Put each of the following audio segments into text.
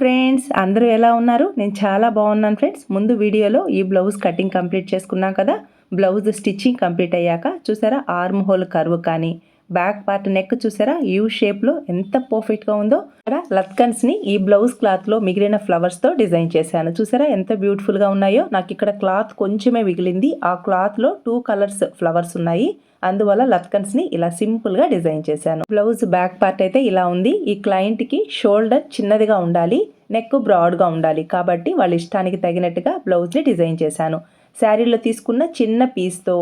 Friends అందరూ ఎలా ఉన్నారు? నేను చాలా బాగున్నాను ఫ్రెండ్స్. ముందు వీడియోలో ఈ బ్లౌజ్ కటింగ్ కంప్లీట్ చేసుకున్నాం కదా? బ్లౌజ్ స్టిచ్చింగ్ కంప్లీట్ అయ్యాక చూసారా? ఆర్మ్ హోల్ కర్వ్ కానీ బ్యాక్ పార్ట్ నెక్ చూసారా? యూ షేప్లో ఎంత పర్ఫెక్ట్గా ఉందో. ఇక్కడ లత్కన్స్ని ఈ బ్లౌజ్ క్లాత్లో మిగిలిన ఫ్లవర్స్తో డిజైన్ చేశాను. చూసారా? ఎంత బ్యూటిఫుల్గా ఉన్నాయో. నాకు ఇక్కడ క్లాత్ కొంచెమే మిగిలింది. ఆ క్లాత్లో టూ కలర్స్ ఫ్లవర్స్ ఉన్నాయి. అందువల్ల లత్కన్స్ని ఇలా సింపుల్గా డిజైన్ చేశాను. బ్లౌజ్ బ్యాక్ పార్ట్ అయితే ఇలా ఉంది. ఈ క్లయింట్కి షోల్డర్ చిన్నదిగా ఉండాలి నెక్ బ్రాడ్గా ఉండాలి కాబట్టి వాళ్ళ ఇష్టానికి తగినట్టుగా బ్లౌజ్ని డిజైన్ చేశాను. శారీలో తీసుకున్న చిన్న పీస్తో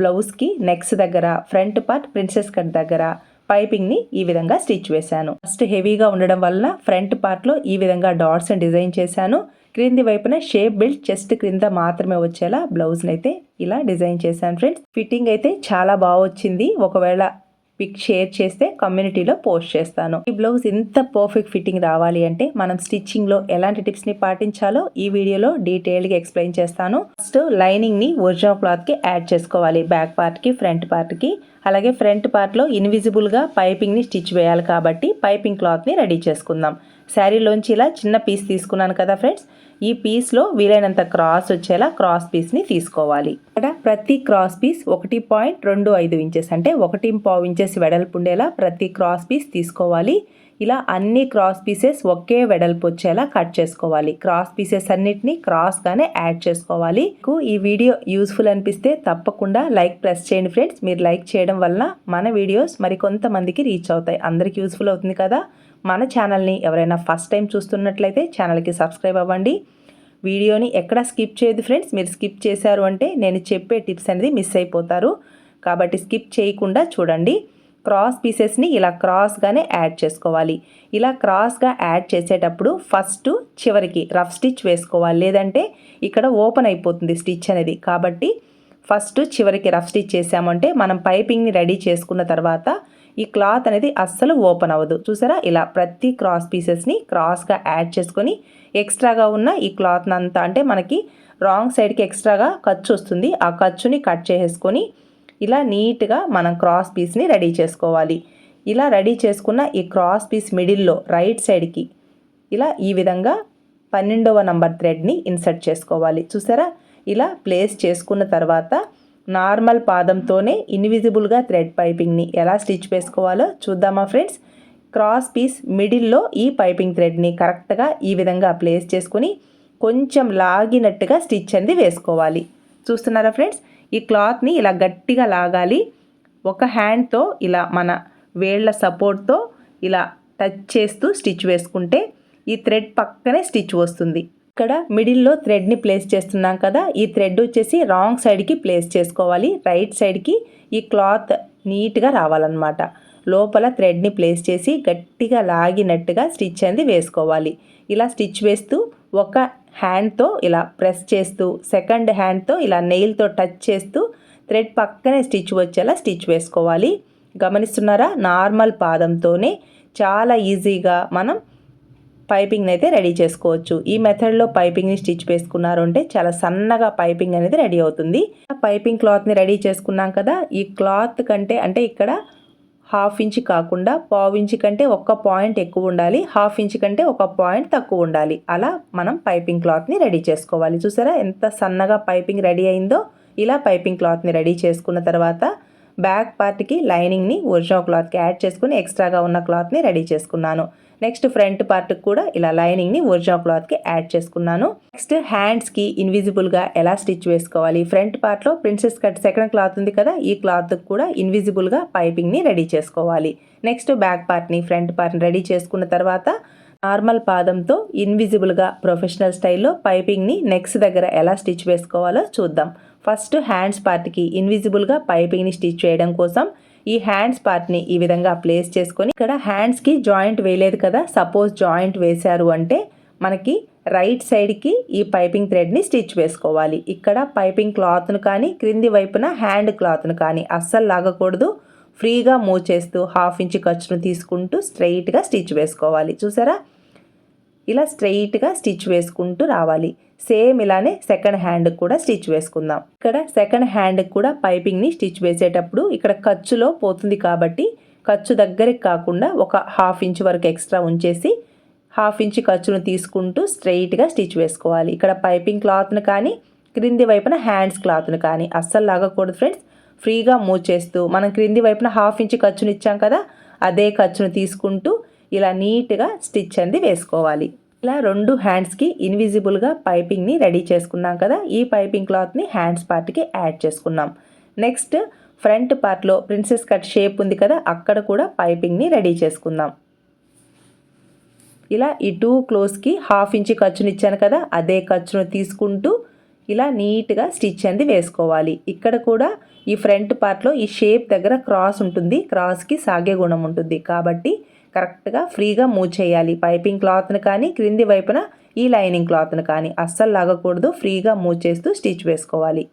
బ్లౌజ్కి నెక్స్ దగ్గర ఫ్రంట్ పార్ట్ ప్రిన్సెస్ కట్ దగ్గర పైపింగ్ని ఈ విధంగా స్టిచ్ వేశాను. ఫస్ట్ హెవీగా ఉండడం వల్ల ఫ్రంట్ పార్ట్లో ఈ విధంగా డాట్స్ డిజైన్ చేశాను. క్రింది వైపున షేప్ బెల్ట్ చెస్ట్ క్రింద మాత్రమే వచ్చేలా బ్లౌజ్ని అయితే ఇలా డిజైన్ చేశాను ఫ్రెండ్స్. ఫిట్టింగ్ అయితే చాలా బాగా వచ్చింది. ఒకవేళ పిక్ షేర్ చేస్తే కమ్యూనిటీలో పోస్ట్ చేస్తాను. ఈ బ్లౌజ్ ఎంత పర్ఫెక్ట్ ఫిట్టింగ్ రావాలి అంటే మనం స్టిచ్చింగ్లో ఎలాంటి టిప్స్ని పాటించాలో ఈ వీడియోలో డీటెయిల్గా ఎక్స్ప్లెయిన్ చేస్తాను. ఫస్ట్ లైనింగ్ని ఒరిజినల్ క్లాత్కి యాడ్ చేసుకోవాలి. బ్యాక్ పార్ట్కి ఫ్రంట్ పార్ట్కి. అలాగే ఫ్రంట్ పార్ట్లో ఇన్విజిబుల్గా పైపింగ్ని స్టిచ్ వేయాలి కాబట్టి పైపింగ్ క్లాత్ని రెడీ చేసుకుందాం. శారీలోంచి ఇలా చిన్న పీస్ తీసుకున్నాను కదా ఫ్రెండ్స్. ఈ పీస్లో వీలైనంత క్రాస్ వచ్చేలా క్రాస్ పీస్ని తీసుకోవాలి. ఇక్కడ ప్రతి క్రాస్ పీస్ ఒకటి పాయింట్ రెండు ఐదు ఇంచెస్ అంటే ఒకటి పావు ఇంచెస్ వెడల్పు ఉండేలా ప్రతి క్రాస్ పీస్ తీసుకోవాలి. ఇలా అన్ని క్రాస్ పీసెస్ ఒకే వెడల్పు వచ్చేలా కట్ చేసుకోవాలి. క్రాస్ పీసెస్ అన్నిటిని క్రాస్గానే యాడ్ చేసుకోవాలి. ఈ వీడియో యూస్ఫుల్ అనిపిస్తే తప్పకుండా లైక్ ప్రెస్ చేయండి ఫ్రెండ్స్ మీరు లైక్ చేయడం వల్ల మన వీడియోస్ మరి కొంతమందికి రీచ్ అవుతాయి. అందరికి యూస్ఫుల్ అవుతుంది కదా? మన ఛానల్ని ఎవరైనా ఫస్ట్ టైం చూస్తున్నట్లయితే ఛానల్కి సబ్స్క్రైబ్ అవ్వండి. వీడియోని ఎక్కడ స్కిప్ చేయదు ఫ్రెండ్స్ మీరు స్కిప్ చేశారు అంటే నేను చెప్పే టిప్స్ అనేది మిస్ అయిపోతారు. కాబట్టి స్కిప్ చేయకుండా చూడండి. క్రాస్ పీసెస్ని ఇలా క్రాస్గానే యాడ్ చేసుకోవాలి. ఇలా క్రాస్గా యాడ్ చేసేటప్పుడు ఫస్ట్ చివరికి రఫ్ స్టిచ్ వేసుకోవాలి. లేదంటే ఇక్కడ ఓపెన్ అయిపోతుంది స్టిచ్ అనేది. కాబట్టి ఫస్ట్ చివరికి రఫ్ స్టిచ్ చేసామంటే మనం పైపింగ్ని రెడీ చేసుకున్న తర్వాత ఈ క్లాత్ అనేది అస్సలు ఓపెన్ అవ్వదు. చూసారా? ఇలా ప్రతి క్రాస్ పీసెస్ని క్రాస్గా యాడ్ చేసుకొని ఎక్స్ట్రాగా ఉన్న ఈ క్లాత్ అంతా అంటే మనకి రాంగ్ సైడ్కి ఎక్స్ట్రాగా ఖర్చు వస్తుంది. ఆ ఖర్చుని కట్ చేసేసుకొని ఇలా నీట్గా మనం క్రాస్ పీస్ని రెడీ చేసుకోవాలి. ఇలా రెడీ చేసుకున్న ఈ క్రాస్ పీస్ మిడిల్లో రైట్ సైడ్కి ఇలా ఈ విధంగా పన్నెండవ నంబర్ థ్రెడ్ని ఇన్సర్ట్ చేసుకోవాలి. చూసారా? ఇలా ప్లేస్ చేసుకున్న తర్వాత నార్మల్ పాదంతోనే ఇన్విజిబుల్గా థ్రెడ్ పైపింగ్ని ఎలా స్టిచ్ వేసుకోవాలో చూద్దామా ఫ్రెండ్స్? క్రాస్ పీస్ మిడిల్లో ఈ పైపింగ్ థ్రెడ్ని కరెక్ట్గా ఈ విధంగా ప్లేస్ చేసుకుని కొంచెం లాగినట్టుగా స్టిచ్ అనేది వేసుకోవాలి. చూస్తున్నారా ఫ్రెండ్స్? ఈ క్లాత్ని ఇలా గట్టిగా లాగాలి. ఒక హ్యాండ్తో ఇలా మన వేళ్ళ సపోర్ట్తో ఇలా టచ్ చేస్తూ స్టిచ్ వేసుకుంటే ఈ థ్రెడ్ పక్కనే స్టిచ్ వస్తుంది. ఇక్కడ మిడిల్లో థ్రెడ్ని ప్లేస్ చేస్తున్నాం కదా ఈ థ్రెడ్ వచ్చేసి రాంగ్ సైడ్కి ప్లేస్ చేసుకోవాలి. రైట్ సైడ్కి ఈ క్లాత్ నీట్గా రావాలన్నమాట. లోపల థ్రెడ్ని ప్లేస్ చేసి గట్టిగా లాగినట్టుగా స్టిచ్ అనేది వేసుకోవాలి. ఇలా స్టిచ్ వేస్తూ ఒక హ్యాండ్తో ఇలా ప్రెస్ చేస్తూ సెకండ్ హ్యాండ్తో ఇలా నెయిల్తో టచ్ చేస్తూ థ్రెడ్ పక్కనే స్టిచ్ వచ్చేలా స్టిచ్ వేసుకోవాలి. గమనిస్తున్నారా? నార్మల్ పాదంతోనే చాలా ఈజీగా మనం పైపింగ్ అయితే రెడీ చేసుకోవచ్చు. ఈ మెథడ్లో పైపింగ్ని స్టిచ్ వేసుకున్నారు అంటే చాలా సన్నగా పైపింగ్ అనేది రెడీ అవుతుంది. పైపింగ్ క్లాత్ని రెడీ చేసుకున్నాం కదా ఈ క్లాత్ కంటే అంటే ఇక్కడ హాఫ్ ఇంచ్ కాకుండా పావు ఇంచ్ కంటే ఒక్క పాయింట్ ఎక్కువ ఉండాలి హాఫ్ ఇంచ్ కంటే ఒక పాయింట్ తక్కువ ఉండాలి. అలా మనం పైపింగ్ క్లాత్ని రెడీ చేసుకోవాలి. చూసారా ఎంత సన్నగా పైపింగ్ రెడీ అయిందో ఇలా పైపింగ్ క్లాత్ని రెడీ చేసుకున్న తర్వాత బ్యాక్ పార్ట్కి లైనింగ్ని ఒరిజినల్ క్లాత్కి యాడ్ చేసుకుని ఎక్స్ట్రాగా ఉన్న క్లాత్ని రెడీ చేసుకున్నాను. నెక్స్ట్ ఫ్రంట్ పార్ట్కి కూడా ఇలా లైనింగ్ని ఒరిజినల్ క్లాత్కి యాడ్ చేసుకున్నాను. నెక్స్ట్ హ్యాండ్స్కి ఇన్విజిబుల్గా ఎలా స్టిచ్ వేసుకోవాలి? ఫ్రంట్ పార్ట్లో ప్రిన్సెస్ కట్ సెకండ్ క్లాత్ ఉంది కదా ఈ క్లాత్ కూడా ఇన్విజిబుల్గా పైపింగ్ని రెడీ చేసుకోవాలి. నెక్స్ట్ బ్యాక్ పార్ట్ని ఫ్రంట్ పార్ట్ని రెడీ చేసుకున్న తర్వాత నార్మల్ పాదంతో ఇన్విజిబుల్గా ప్రొఫెషనల్ స్టైల్లో పైపింగ్ని నెక్స్ట్ దగ్గర ఎలా స్టిచ్ వేసుకోవాలో చూద్దాం. ఫస్ట్ హ్యాండ్స్ పార్ట్కి ఇన్విజిబుల్గా పైపింగ్ని స్టిచ్ చేయడం కోసం ఈ హ్యాండ్స్ పార్ట్ని ఈ విధంగా ప్లేస్ చేసుకొని ఇక్కడ హ్యాండ్స్కి జాయింట్ వేయలేదు కదా. సపోజ్ జాయింట్ వేశారు అంటే మనకి రైట్ సైడ్కి ఈ పైపింగ్ థ్రెడ్ని స్టిచ్ వేసుకోవాలి. ఇక్కడ పైపింగ్ క్లాత్ను కానీ క్రింది వైపున హ్యాండ్ క్లాత్ను కానీ అస్సలు లాగకూడదు. ఫ్రీగా మూవ్ చేస్తూ హాఫ్ ఇంచ్ ఖర్చును తీసుకుంటూ స్ట్రైట్గా స్టిచ్ వేసుకోవాలి. చూసారా? ఇలా స్ట్రెయిట్గా స్టిచ్ వేసుకుంటూ రావాలి. సేమ్ ఇలానే సెకండ్ హ్యాండ్కి కూడా స్టిచ్ వేసుకుందాం. ఇక్కడ సెకండ్ హ్యాండ్కి కూడా పైపింగ్ని స్టిచ్ వేసేటప్పుడు ఇక్కడ ఖర్చులో పోతుంది కాబట్టి ఖర్చు దగ్గరికి కాకుండా ఒక హాఫ్ ఇంచ్ వరకు ఎక్స్ట్రా ఉంచేసి హాఫ్ ఇంచ్ ఖర్చును తీసుకుంటూ స్ట్రెయిట్గా స్టిచ్ వేసుకోవాలి. ఇక్కడ పైపింగ్ క్లాత్ను కానీ క్రింది వైపున హ్యాండ్స్ క్లాత్ను కానీ అస్సలు లాగకూడదు ఫ్రెండ్స్. ఫ్రీగా మూవ్ చేస్తూ మనం క్రింది వైపున హాఫ్ ఇంచ్ ఖర్చును ఇచ్చాం కదా అదే ఖర్చును తీసుకుంటూ ఇలా నీట్గా స్టిచ్ అనేది వేసుకోవాలి. ఇలా రెండు హ్యాండ్స్కి ఇన్విజిబుల్గా పైపింగ్ని రెడీ చేసుకున్నాం కదా ఈ పైపింగ్ క్లాత్ని హ్యాండ్స్ పార్ట్కి యాడ్ చేసుకున్నాం. నెక్స్ట్ ఫ్రంట్ పార్ట్లో ప్రిన్సెస్ కట్ షేప్ ఉంది కదా అక్కడ కూడా పైపింగ్ని రెడీ చేసుకుందాం. ఇలా ఈ టూ క్లోజ్కి హాఫ్ ఇంచ్ ఖర్చుని ఇచ్చాను కదా అదే ఖర్చును తీసుకుంటూ ఇలా నీట్గా స్టిచ్ అనేది వేసుకోవాలి. ఇక్కడ కూడా ఈ ఫ్రంట్ పార్ట్లో ఈ షేప్ దగ్గర క్రాస్ ఉంటుంది క్రాస్కి సాగే గుణం ఉంటుంది. కాబట్టి కరెక్ట్గా ఫ్రీగా మూవ్ చేయాలి. పైపింగ్ క్లాత్ని కానీ క్రింది వైపున ఈ లైనింగ్ క్లాత్ని కానీ అస్సలు లాగకూడదు. ఫ్రీగా మూవ్ చేస్తూ స్టిచ్ వేసుకోవాలి.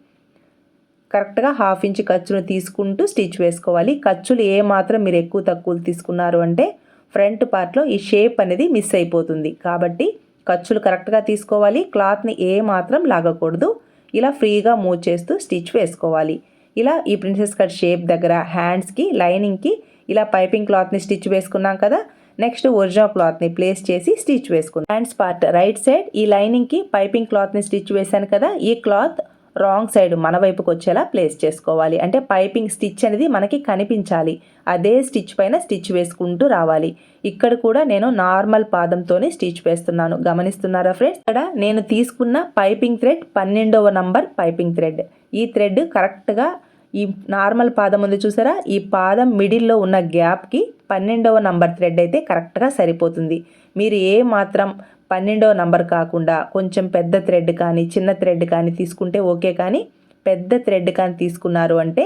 కరెక్ట్గా హాఫ్ ఇంచ్ ఖర్చును తీసుకుంటూ స్టిచ్ వేసుకోవాలి. ఖర్చులు ఏ మాత్రం మీరు ఎక్కువ తక్కువలు తీసుకున్నారు అంటే ఫ్రంట్ పార్ట్లో ఈ షేప్ అనేది మిస్ అయిపోతుంది. కాబట్టి ఖర్చులు కరెక్ట్గా తీసుకోవాలి. క్లాత్ని ఏ మాత్రం లాగకూడదు. ఇలా ఫ్రీగా మూవ్ చేస్తూ స్టిచ్ వేసుకోవాలి. ఇలా ఈ ప్రిన్సెస్ కట్ షేప్ దగ్గర హ్యాండ్స్కి లైనింగ్కి ఇలా పైపింగ్ క్లాత్ని స్టిచ్ వేసుకున్నాం కదా నెక్స్ట్ ఒరిజినల్ క్లాత్ని ప్లేస్ చేసి స్టిచ్ వేసుకుందాం హ్యాండ్స్ పార్ట్ రైట్ సైడ్ ఈ లైనింగ్కి పైపింగ్ క్లాత్ని స్టిచ్ వేశాను కదా ఈ క్లాత్ రాంగ్ సైడ్ మన వైపుకి వచ్చేలా ప్లేస్ చేసుకోవాలి. అంటే పైపింగ్ స్టిచ్ అనేది మనకి కనిపించాలి. అదే స్టిచ్ పైన స్టిచ్ వేసుకుంటూ రావాలి. ఇక్కడ కూడా నేను నార్మల్ పాదంతోనే స్టిచ్ వేస్తున్నాను. గమనిస్తున్నారా ఫ్రెండ్స్? ఇక్కడ నేను తీసుకున్న పైపింగ్ థ్రెడ్ పన్నెండవ నంబర్ పైపింగ్ థ్రెడ్. ఈ థ్రెడ్ కరెక్ట్గా ఈ నార్మల్ పాదం ఉంది చూసారా? ఈ పాదం మిడిల్లో ఉన్న గ్యాప్కి పన్నెండవ నంబర్ థ్రెడ్ అయితే కరెక్ట్గా సరిపోతుంది. మీరు ఏ మాత్రం పన్నెండవ నంబర్ కాకుండా కొంచెం పెద్ద థ్రెడ్ కానీ చిన్న థ్రెడ్ కానీ తీసుకుంటే ఓకే కానీ పెద్ద థ్రెడ్ కానీ తీసుకున్నారు అంటే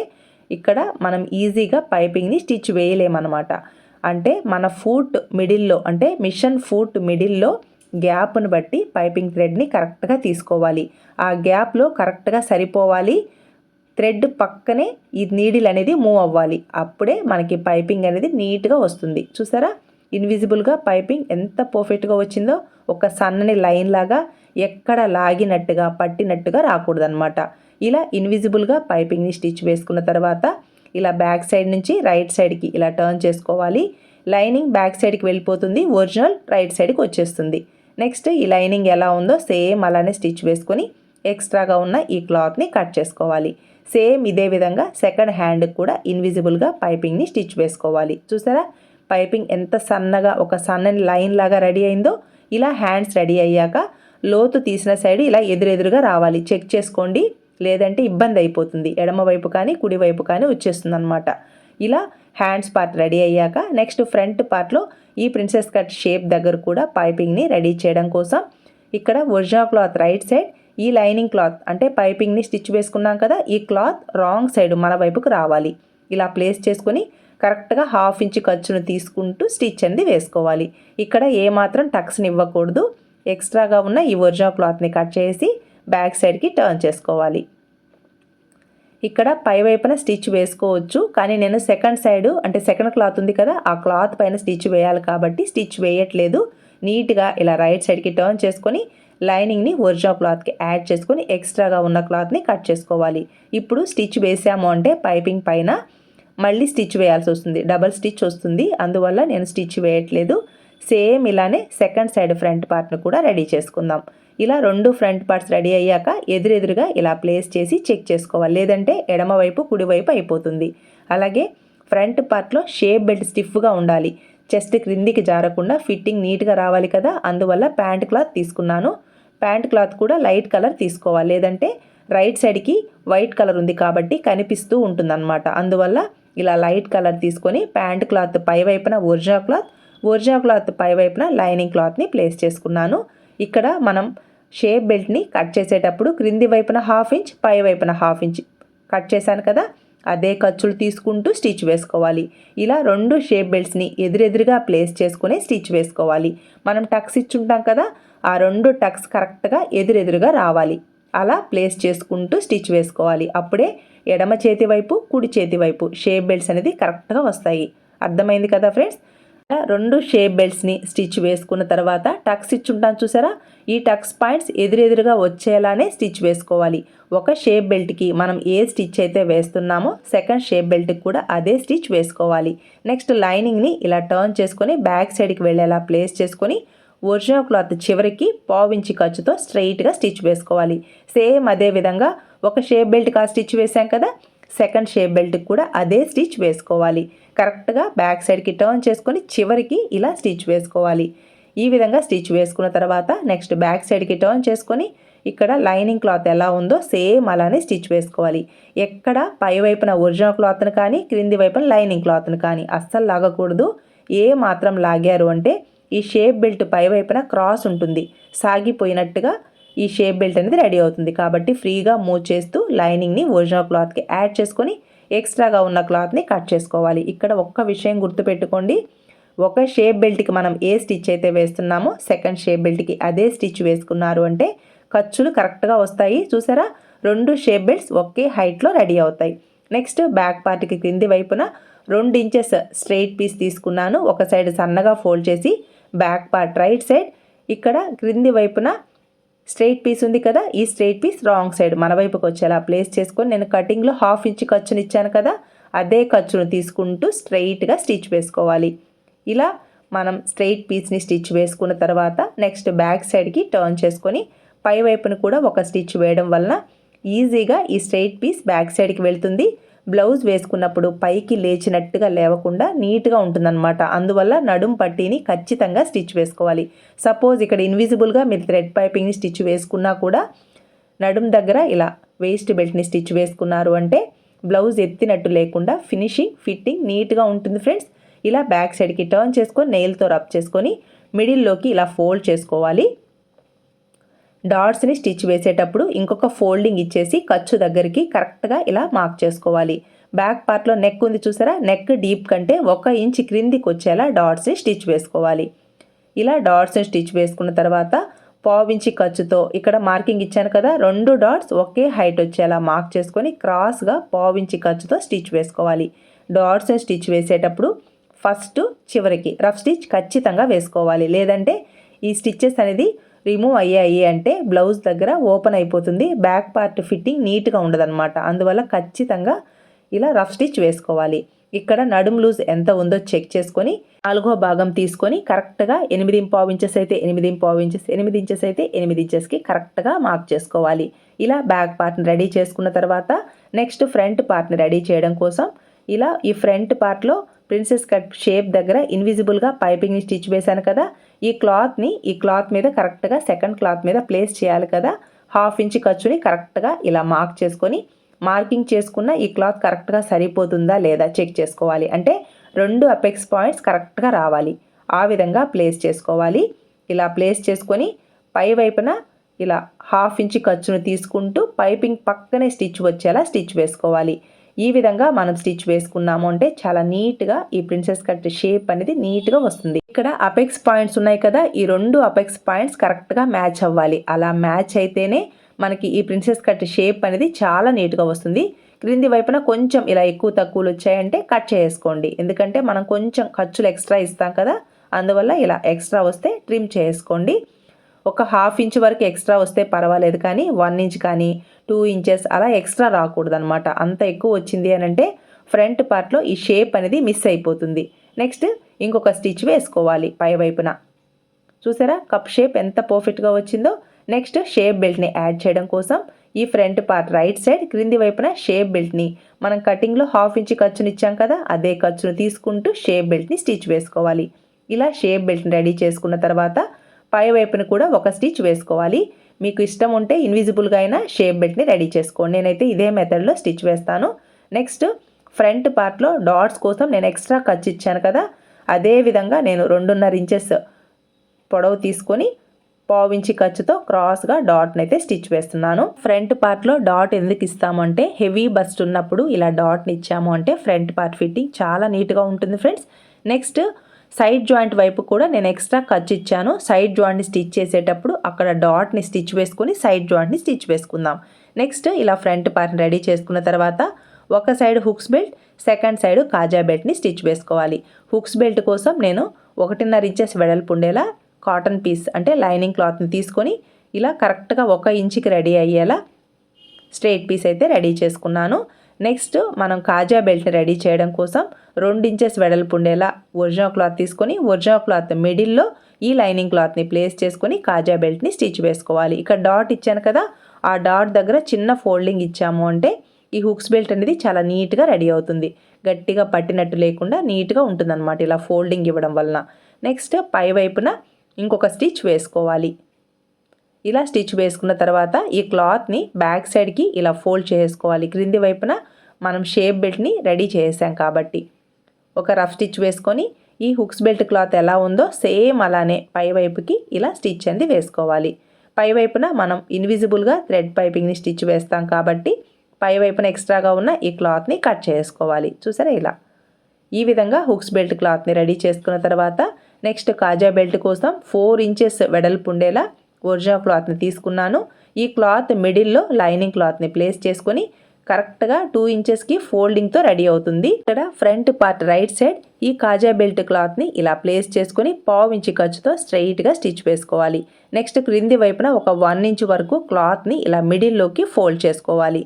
ఇక్కడ మనం ఈజీగా పైపింగ్ని స్టిచ్ వేయలేమన్నమాట. అంటే మన ఫూట్ మిడిల్లో అంటే మిషన్ ఫూట్ మిడిల్లో గ్యాప్ను బట్టి పైపింగ్ థ్రెడ్ని కరెక్ట్గా తీసుకోవాలి. ఆ గ్యాప్లో కరెక్ట్గా సరిపోవాలి. థ్రెడ్ పక్కనే ఈ నీడిల్ అనేది మూవ్ అవ్వాలి. అప్పుడే మనకి పైపింగ్ అనేది నీట్గా వస్తుంది. చూసారా? ఇన్విజిబుల్గా పైపింగ్ ఎంత పర్ఫెక్ట్గా వచ్చిందో ఒక సన్నని లైన్ లాగా ఎక్కడ లాగినట్టుగా పట్టినట్టుగా రాకూడదనమాట ఇలా ఇన్విజిబుల్గా పైపింగ్ని స్టిచ్ వేసుకున్న తర్వాత ఇలా బ్యాక్ సైడ్ నుంచి రైట్ సైడ్కి ఇలా టర్న్ చేసుకోవాలి. లైనింగ్ బ్యాక్ సైడ్కి వెళ్ళిపోతుంది ఒరిజినల్ రైట్ సైడ్కి వచ్చేస్తుంది. నెక్స్ట్ ఈ లైనింగ్ ఎలా ఉందో సేమ్ అలానే స్టిచ్ వేసుకొని ఎక్స్ట్రాగా ఉన్న ఈ క్లాత్ని కట్ చేసుకోవాలి. సేమ్ ఇదే విధంగా సెకండ్ హ్యాండ్కి కూడా ఇన్విజిబుల్గా పైపింగ్ని స్టిచ్ వేసుకోవాలి. చూసారా? పైపింగ్ ఎంత సన్నగా ఒక సన్నని లైన్ లాగా రెడీ అయిందో ఇలా హ్యాండ్స్ రెడీ అయ్యాక లోతు తీసిన సైడ్ ఇలా ఎదురెదురుగా రావాలి. చెక్ చేసుకోండి. లేదంటే ఇబ్బంది అయిపోతుంది. ఎడమవైపు కానీ కుడివైపు కానీ వచ్చేస్తుంది అనమాట ఇలా హ్యాండ్స్ పార్ట్ రెడీ అయ్యాక నెక్స్ట్ ఫ్రంట్ పార్ట్లో ఈ ప్రిన్సెస్ కట్ షేప్ దగ్గర కూడా పైపింగ్ని రెడీ చేయడం కోసం ఇక్కడ ఒరిజినల్ క్లాత్ రైట్ సైడ్ ఈ లైనింగ్ క్లాత్ అంటే పైపింగ్ని స్టిచ్ వేసుకున్నాం కదా ఈ క్లాత్ రాంగ్ సైడ్ మన వైపుకు రావాలి. ఇలా ప్లేస్ చేసుకొని కరెక్ట్గా హాఫ్ ఇంచ్ ఖర్చును తీసుకుంటూ స్టిచ్ అనేది వేసుకోవాలి. ఇక్కడ ఏమాత్రం టక్స్ని ఇవ్వకూడదు ఎక్స్ట్రాగా ఉన్న ఈ ఒరిజినల్ క్లాత్ని కట్ చేసి బ్యాక్ సైడ్కి టర్న్ చేసుకోవాలి. ఇక్కడ పై వైపున స్టిచ్ వేసుకోవచ్చు కానీ నేను సెకండ్ సైడ్ అంటే సెకండ్ క్లాత్ ఉంది కదా ఆ క్లాత్ పైన స్టిచ్ వేయాలి కాబట్టి స్టిచ్ వేయట్లేదు. నీట్గా ఇలా రైట్ సైడ్కి టర్న్ చేసుకొని లైనింగ్ని ఒరిజినల్ క్లాత్కి యాడ్ చేసుకొని ఎక్స్ట్రాగా ఉన్న క్లాత్ని కట్ చేసుకోవాలి. ఇప్పుడు స్టిచ్ వేసాము అంటే పైపింగ్ పైన మళ్ళీ స్టిచ్ వేయాల్సి వస్తుంది. డబల్ స్టిచ్ వస్తుంది. అందువల్ల నేను స్టిచ్ వేయట్లేదు. సేమ్ ఇలానే సెకండ్ సైడ్ ఫ్రంట్ పార్ట్ను కూడా రెడీ చేసుకుందాం. ఇలా రెండు ఫ్రంట్ పార్ట్స్ రెడీ అయ్యాక ఎదురెదురుగా ఇలా ప్లేస్ చేసి చెక్ చేసుకోవాలి. లేదంటే ఎడమవైపు కుడివైపు అయిపోతుంది. అలాగే ఫ్రంట్ పార్ట్లో షేప్ బెల్ట్ స్టిఫ్గా ఉండాలి. చెస్ట్ క్రిందికి జారకుండా ఫిట్టింగ్ నీట్గా రావాలి కదా అందువల్ల ప్యాంట్ క్లాత్ తీసుకున్నాను. ప్యాంట్ క్లాత్ కూడా లైట్ కలర్ తీసుకోవాలి. లేదంటే రైట్ సైడ్కి వైట్ కలర్ ఉంది కాబట్టి కనిపిస్తూ ఉంటుందన్నమాట. అందువల్ల ఇలా లైట్ కలర్ తీసుకొని ప్యాంట్ క్లాత్ పై వైపున ఒరిజినల్ క్లాత్ ఒరిజినల్ క్లాత్ పై వైపున లైనింగ్ క్లాత్ని ప్లేస్ చేసుకున్నాను. ఇక్కడ మనం షేప్ బెల్ట్ని కట్ చేసేటప్పుడు క్రింది వైపున హాఫ్ ఇంచ్ పై వైపున హాఫ్ ఇంచ్ కట్ చేశాను కదా అదే ఖర్చులు తీసుకుంటూ స్టిచ్ వేసుకోవాలి. ఇలా రెండు షేప్ బెల్ట్స్ని ఎదురెదురుగా ప్లేస్ చేసుకుని స్టిచ్ వేసుకోవాలి. మనం టక్స్ ఇచ్చుంటాం కదా ఆ రెండు టక్స్ కరెక్ట్గా ఎదురెదురుగా రావాలి. అలా ప్లేస్ చేసుకుంటూ స్టిచ్ వేసుకోవాలి. అప్పుడే ఎడమ చేతి వైపు కుడి చేతి వైపు షేప్ బెల్ట్స్ అనేది కరెక్ట్గా వస్తాయి. అర్థమైంది కదా ఫ్రెండ్స్? రెండు షేప్ బెల్ట్స్ని స్టిచ్ వేసుకున్న తర్వాత టక్స్ ఇచ్చుంటాను చూసారా? ఈ టక్స్ పాయింట్స్ ఎదురెదురుగా వచ్చేలానే స్టిచ్ వేసుకోవాలి. ఒక షేప్ బెల్ట్కి మనం ఏ స్టిచ్ అయితే వేస్తున్నామో సెకండ్ షేప్ బెల్ట్కి కూడా అదే స్టిచ్ వేసుకోవాలి. నెక్స్ట్ లైనింగ్ని ఇలా టర్న్ చేసుకొని బ్యాక్ సైడ్కి వెళ్ళేలా ప్లేస్ చేసుకొని ఒరిజినల్ క్లాత్ చివరికి పావించి ఖర్చుతో స్ట్రైట్గా స్టిచ్ వేసుకోవాలి. సేమ్ అదే విధంగా ఒక షేప్ బెల్ట్కి ఆ స్టిచ్ వేసాం కదా? సెకండ్ షేప్ బెల్ట్కి కూడా అదే స్టిచ్ వేసుకోవాలి. కరెక్ట్గా బ్యాక్ సైడ్కి టర్న్ చేసుకొని చివరికి ఇలా స్టిచ్ వేసుకోవాలి. ఈ విధంగా స్టిచ్ వేసుకున్న తర్వాత నెక్స్ట్ బ్యాక్ సైడ్కి టర్న్ చేసుకొని ఇక్కడ లైనింగ్ క్లాత్ ఎలా ఉందో సేమ్ అలానే స్టిచ్ వేసుకోవాలి. ఎక్కడ పై వైపున ఒరిజినల్ క్లాత్ని కానీ క్రింది వైపున లైనింగ్ క్లాత్ని కానీ అస్సలు లాగకూడదు. ఏ మాత్రం లాగారు అంటే ఈ షేప్ బెల్ట్ పై వైపున క్రాస్ ఉంటుంది. సాగిపోయినట్టుగా ఈ షేప్ బెల్ట్ అనేది రెడీ అవుతుంది. కాబట్టి ఫ్రీగా మూవ్ చేస్తూ లైనింగ్ని ఒరిజినల్ క్లాత్కి యాడ్ చేసుకొని ఎక్స్ట్రాగా ఉన్న క్లాత్ని కట్ చేసుకోవాలి. ఇక్కడ ఒక్క విషయం గుర్తుపెట్టుకోండి. ఒక షేప్ బెల్ట్కి మనం ఏ స్టిచ్ అయితే వేస్తున్నామో సెకండ్ షేప్ బెల్ట్కి అదే స్టిచ్ వేసుకున్నారు అంటే ఖర్చులు కరెక్ట్గా వస్తాయి. చూసారా? రెండు షేప్ బెల్ట్స్ ఒకే హైట్లో రెడీ అవుతాయి. నెక్స్ట్ బ్యాక్ పార్ట్కి క్రింది వైపున రెండు ఇంచెస్ స్ట్రైట్ పీస్ తీసుకున్నాను. ఒక సైడ్ సన్నగా ఫోల్డ్ చేసి బ్యాక్ పార్ట్ రైట్ సైడ్. ఇక్కడ క్రింది వైపున స్ట్రైట్ పీస్ ఉంది కదా ఈ స్ట్రైట్ పీస్ రాంగ్ సైడ్ మన వైపుకి వచ్చేలా ప్లేస్ చేసుకొని నేను కటింగ్లో హాఫ్ ఇంచ్ ఖర్చుని ఇచ్చాను కదా అదే ఖర్చును తీసుకుంటూ స్ట్రైట్గా స్టిచ్ వేసుకోవాలి. ఇలా మనం స్ట్రైట్ పీస్ని స్టిచ్ వేసుకున్న తర్వాత నెక్స్ట్ బ్యాక్ సైడ్కి టర్న్ చేసుకొని పై వైపున కూడా ఒక స్టిచ్ వేయడం వలన ఈజీగా ఈ స్ట్రైట్ పీస్ బ్యాక్ సైడ్కి వెళ్తుంది. బ్లౌజ్ వేసుకున్నప్పుడు పైకి లేచినట్టుగా లేవకుండా నీట్గా ఉంటుందన్నమాట. అందువల్ల నడుం పట్టీని ఖచ్చితంగా స్టిచ్ వేసుకోవాలి. సపోజ్ ఇక్కడ ఇన్విజిబుల్గా మీరు థ్రెడ్ పైపింగ్ని స్టిచ్ వేసుకున్నా కూడా నడుం దగ్గర ఇలా వేస్ట్ బెల్ట్ని స్టిచ్ వేసుకున్నారు అంటే బ్లౌజ్ ఎత్తినట్టు లేకుండా ఫినిషింగ్ ఫిట్టింగ్ నీట్గా ఉంటుంది ఫ్రెండ్స్. ఇలా బ్యాక్ సైడ్కి టర్న్ చేసుకొని నెయిల్తో రబ్ చేసుకొని మిడిల్లోకి ఇలా ఫోల్డ్ చేసుకోవాలి. డాట్స్ని స్టిచ్ వేసేటప్పుడు ఇంకొక ఫోల్డింగ్ ఇచ్చేసి ఖర్చు దగ్గరికి కరెక్ట్గా ఇలా మార్క్ చేసుకోవాలి. బ్యాక్ పార్ట్లో నెక్ ఉంది చూసారా? నెక్ డీప్ కంటే ఒక ఇంచ్ క్రిందికి వచ్చేలా డాట్స్ని స్టిచ్ వేసుకోవాలి. ఇలా డాట్స్ని స్టిచ్ వేసుకున్న తర్వాత పావించి ఖర్చుతో ఇక్కడ మార్కింగ్ ఇచ్చాను కదా రెండు డాట్స్ ఒకే హైట్ వచ్చేలా మార్క్ చేసుకొని క్రాస్గా పావించి ఖర్చుతో స్టిచ్ వేసుకోవాలి. డాట్స్ని స్టిచ్ వేసేటప్పుడు ఫస్ట్ చివరికి రఫ్ స్టిచ్ ఖచ్చితంగా వేసుకోవాలి. లేదంటే ఈ స్టిచ్చెస్ అనేది రిమూవ్ అయ్యాయి అంటే బ్లౌజ్ దగ్గర ఓపెన్ అయిపోతుంది బ్యాక్ పార్ట్ ఫిట్టింగ్ నీట్గా ఉండదన్నమాట. అందువల్ల ఖచ్చితంగా ఇలా రఫ్ స్టిచ్ వేసుకోవాలి. ఇక్కడ నడుం లూజ్ ఎంత ఉందో చెక్ చేసుకొని నాలుగో భాగం తీసుకొని కరెక్ట్గా ఎనిమిది పావు ఇంచెస్ అయితే ఎనిమిది పావు ఇంచెస్ ఎనిమిది ఇంచెస్ అయితే ఎనిమిది ఇంచెస్కి కరెక్ట్గా మార్క్ చేసుకోవాలి. ఇలా బ్యాక్ పార్ట్ని రెడీ చేసుకున్న తర్వాత నెక్స్ట్ ఫ్రంట్ పార్ట్ని రెడీ చేయడం కోసం ఇలా ఈ ఫ్రంట్ పార్ట్లో ప్రిన్సెస్ కట్ షేప్ దగ్గర ఇన్విజిబుల్గా పైపింగ్ని స్టిచ్ వేశాను కదా. ఈ క్లాత్ని ఈ క్లాత్ మీద కరెక్ట్గా సెకండ్ క్లాత్ మీద ప్లేస్ చేయాలి కదా. హాఫ్ ఇంచ్ ఖర్చుని కరెక్ట్గా ఇలా మార్క్ చేసుకొని మార్కింగ్ చేసుకున్న ఈ క్లాత్ కరెక్ట్గా సరిపోతుందా లేదా చెక్ చేసుకోవాలి. అంటే రెండు అపెక్స్ పాయింట్స్ కరెక్ట్గా రావాలి. ఆ విధంగా ప్లేస్ చేసుకోవాలి. ఇలా ప్లేస్ చేసుకొని పై వైపున ఇలా హాఫ్ ఇంచ్ ఖర్చును తీసుకుంటూ పైపింగ్ పక్కనే స్టిచ్ వచ్చేలా స్టిచ్ వేసుకోవాలి. ఈ విధంగా మనం స్టిచ్ వేసుకున్నాము అంటే చాలా నీట్గా ఈ ప్రిన్సెస్ కట్ షేప్ అనేది నీట్గా వస్తుంది. ఇక్కడ అపెక్స్ పాయింట్స్ ఉన్నాయి కదా ఈ రెండు అపెక్స్ పాయింట్స్ కరెక్ట్గా మ్యాచ్ అవ్వాలి. అలా మ్యాచ్ అయితేనే మనకి ఈ ప్రిన్సెస్ కట్ షేప్ అనేది చాలా నీట్గా వస్తుంది. క్రింది వైపున కొంచెం ఇలా ఎక్కువ తక్కువలు వచ్చాయంటే కట్ చేసుకోండి. ఎందుకంటే మనం కొంచెం ఖర్చులు ఎక్స్ట్రా ఇస్తాం కదా అందువల్ల ఇలా ఎక్స్ట్రా వస్తే ట్రిమ్ చేసుకోండి. ఒక హాఫ్ ఇంచ్ వరకు ఎక్స్ట్రా వస్తే పర్వాలేదు కానీ వన్ ఇంచ్ కానీ టూ ఇంచెస్ అలా ఎక్స్ట్రా రాకూడదు అనమాట అంత ఎక్కువ వచ్చింది అని అంటే ఫ్రంట్ పార్ట్లో ఈ షేప్ అనేది మిస్ అయిపోతుంది. నెక్స్ట్ ఇంకొక స్టిచ్ వేసుకోవాలి పై వైపున. చూసారా? కప్ షేప్ ఎంత పర్ఫెక్ట్గా వచ్చిందో. నెక్స్ట్ షేప్ బెల్ట్ని యాడ్ చేయడం కోసం ఈ ఫ్రంట్ పార్ట్ రైట్ సైడ్ క్రింది వైపున షేప్ బెల్ట్ని. మనం కటింగ్లో హాఫ్ ఇంచ్ ఖర్చుని ఇచ్చాం కదా అదే ఖర్చును తీసుకుంటూ షేప్ బెల్ట్ని స్టిచ్ వేసుకోవాలి. ఇలా షేప్ బెల్ట్ని రెడీ చేసుకున్న తర్వాత పై వైపున కూడా ఒక స్టిచ్ వేసుకోవాలి. మీకు ఇష్టం ఉంటే ఇన్విజిబుల్గా అయినా షేప్ బెల్ట్ని రెడీ చేసుకోండి. నేనైతే ఇదే మెథడ్లో స్టిచ్ వేస్తాను. నెక్స్ట్ ఫ్రంట్ పార్ట్లో డాట్స్ కోసం నేను ఎక్స్ట్రా ఖర్చు ఇచ్చాను కదా. అదే విధంగా నేను రెండున్నర ఇంచెస్ పొడవు తీసుకొని పావించి ఖర్చుతో క్రాస్గా డాట్ని అయితే స్టిచ్ వేస్తున్నాను. ఫ్రంట్ పార్ట్లో డాట్ ఎందుకు ఇస్తామంటే హెవీ బస్ట్ ఉన్నప్పుడు ఇలా డాట్ని ఇచ్చాము అంటే ఫ్రంట్ పార్ట్ ఫిట్టింగ్ చాలా నీట్గా ఉంటుంది ఫ్రెండ్స్ నెక్స్ట్ సైడ్ జాయింట్ వైపు కూడా నేను ఎక్స్ట్రా ఖర్చు ఇచ్చాను. సైడ్ జాయింట్ని స్టిచ్ చేసేటప్పుడు అక్కడ డాట్ని స్టిచ్ వేసుకుని సైడ్ జాయింట్ని స్టిచ్ వేసుకుందాం. నెక్స్ట్ ఇలా ఫ్రంట్ పార్ట్ని రెడీ చేసుకున్న తర్వాత ఒక side hooks belt second side కాజా బెల్ట్ని స్టిచ్ వేసుకోవాలి. హుక్స్ బెల్ట్ కోసం నేను ఒకటిన్నర ఇంచెస్ వెడల్పు ఉండేలా కాటన్ పీస్ అంటే లైనింగ్ క్లాత్ని తీసుకొని ఇలా కరెక్ట్గా ఒక ఇంచుకి రెడీ అయ్యేలా స్ట్రెయిట్ పీస్ అయితే రెడీ చేసుకున్నాను. నెక్స్ట్ మనం కాజా బెల్ట్ని రెడీ చేయడం కోసం రెండు ఇంచెస్ వెడల్పు ఉండేలా ఒరిజినల్ క్లాత్ తీసుకొని ఒరిజినల్ క్లాత్ మిడిల్లో ఈ లైనింగ్ క్లాత్ని ప్లేస్ చేసుకొని కాజా బెల్ట్ని స్టిచ్ వేసుకోవాలి. ఇక్కడ డాట్ ఇచ్చాను కదా ఆ డాట్ దగ్గర చిన్న ఫోల్డింగ్ ఇచ్చాము అంటే ఈ హుక్స్ బెల్ట్ అనేది చాలా నీట్గా రెడీ అవుతుంది. గట్టిగా పట్టినట్టు లేకుండా నీట్గా ఉంటుందన్నమాట ఇలా ఫోల్డింగ్ ఇవ్వడం వలన. నెక్స్ట్ పై వైపున ఇంకొక స్టిచ్ వేసుకోవాలి. ఇలా స్టిచ్ వేసుకున్న తర్వాత ఈ క్లాత్ని బ్యాక్ సైడ్కి ఇలా ఫోల్డ్ చేసుకోవాలి. క్రింది వైపున మనం షేప్ బెల్ట్ని రెడీ చేసాం కాబట్టి. ఒక రఫ్ స్టిచ్ వేసుకొని ఈ హుక్స్ బెల్ట్ క్లాత్ ఎలా ఉందో సేమ్ అలానే పై వైపుకి ఇలా స్టిచ్ అనేది వేసుకోవాలి. పై వైపున మనం ఇన్విజిబుల్గా థ్రెడ్ పైపింగ్ని స్టిచ్ వేస్తాం కాబట్టి పై వైపున ఎక్స్ట్రాగా ఉన్న ఈ క్లాత్ని కట్ చేసుకోవాలి. చూసారా ఇలా? ఈ విధంగా హుక్స్ బెల్ట్ క్లాత్ని రెడీ చేసుకున్న తర్వాత నెక్స్ట్ కాజా బెల్ట్ కోసం ఫోర్ ఇంచెస్ వెడల్పు ఉండేలా బోర్జా క్లాత్ని తీసుకున్నాను. ఈ క్లాత్ మిడిల్లో లైనింగ్ క్లాత్ని ప్లేస్ చేసుకొని కరెక్ట్గా టూ ఇంచెస్కి ఫోల్డింగ్తో రెడీ అవుతుంది. ఇక్కడ ఫ్రంట్ పార్ట్ రైట్ సైడ్ ఈ కాజా బెల్ట్ క్లాత్ని ఇలా ప్లేస్ చేసుకొని పావు ఇంచు ఖర్చుతో స్ట్రైట్గా స్టిచ్ వేసుకోవాలి. నెక్స్ట్ క్రింది వైపున ఒక వన్ ఇంచ్ వరకు క్లాత్ని ఇలా మిడిల్లోకి ఫోల్డ్ చేసుకోవాలి.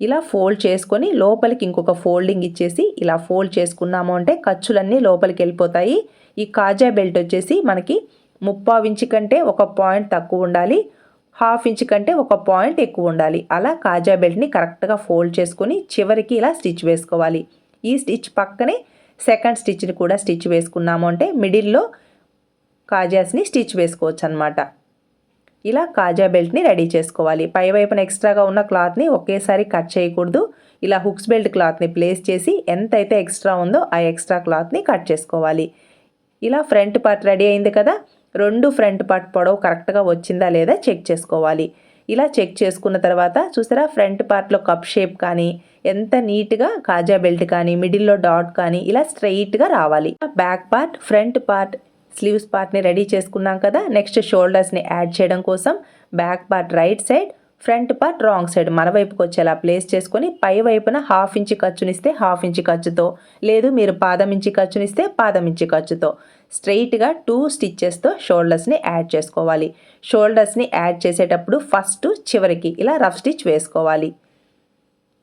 ఇలా ఫోల్డ్ చేసుకొని లోపలికి ఇంకొక ఫోల్డింగ్ ఇచ్చేసి ఇలా ఫోల్డ్ చేసుకున్నాము అంటే ఖర్చులన్నీ లోపలికి వెళ్ళిపోతాయి. ఈ కాజా బెల్ట్ వచ్చేసి మనకి ముప్పావు ఇంచు కంటే ఒక పాయింట్ తక్కువ ఉండాలి. హాఫ్ ఇంచ్ కంటే ఒక పాయింట్ ఎక్కువ ఉండాలి. అలా కాజా బెల్ట్ని కరెక్ట్గా ఫోల్డ్ చేసుకొని చివరికి ఇలా స్టిచ్ వేసుకోవాలి. ఈ స్టిచ్ పక్కనే సెకండ్ స్టిచ్ని కూడా స్టిచ్ వేసుకున్నాము అంటే మిడిల్లో కాజాస్ని స్టిచ్ వేసుకోవచ్చు అనమాట ఇలా కాజా బెల్ట్ని రెడీ చేసుకోవాలి. పై వైపున ఎక్స్ట్రాగా ఉన్న క్లాత్ని ఒకేసారి కట్ చేయకూడదు. ఇలా హుక్స్ బెల్ట్ క్లాత్ని ప్లేస్ చేసి ఎంతైతే ఎక్స్ట్రా ఉందో ఆ ఎక్స్ట్రా క్లాత్ని కట్ చేసుకోవాలి. ఇలా ఫ్రంట్ పార్ట్ రెడీ అయింది కదా? రెండు ఫ్రంట్ పార్ట్ పొడవు కరెక్ట్గా వచ్చిందా లేదా చెక్ చేసుకోవాలి. ఇలా చెక్ చేసుకున్న తర్వాత చూసారా ఫ్రంట్ పార్ట్లో కప్ షేప్ కానీ ఎంత నీట్గా కాజా బెల్ట్ కానీ మిడిల్లో డాట్ కానీ ఇలా స్ట్రైట్గా రావాలి. Back part front part sleeves పార్ట్ని రెడీ చేసుకున్నాం కదా నెక్స్ట్ షోల్డర్స్ని యాడ్ చేయడం కోసం back part right side front part wrong side మరవైపుకి వచ్చేలా ప్లేస్ చేసుకొని పై వైపున హాఫ్ ఇంచ్ ఖర్చునిస్తే హాఫ్ ఇంచ్ ఖర్చుతో లేదు మీరు పాదం ఇంచి ఖర్చునిస్తే పాదం ఇంచి ఖర్చుతో. స్ట్రైట్గా టూ స్టిచ్చెస్తో షోల్డర్స్ని యాడ్ చేసుకోవాలి. షోల్డర్స్ని యాడ్ చేసేటప్పుడు ఫస్ట్ చివరికి ఇలా రఫ్ స్టిచ్ వేసుకోవాలి.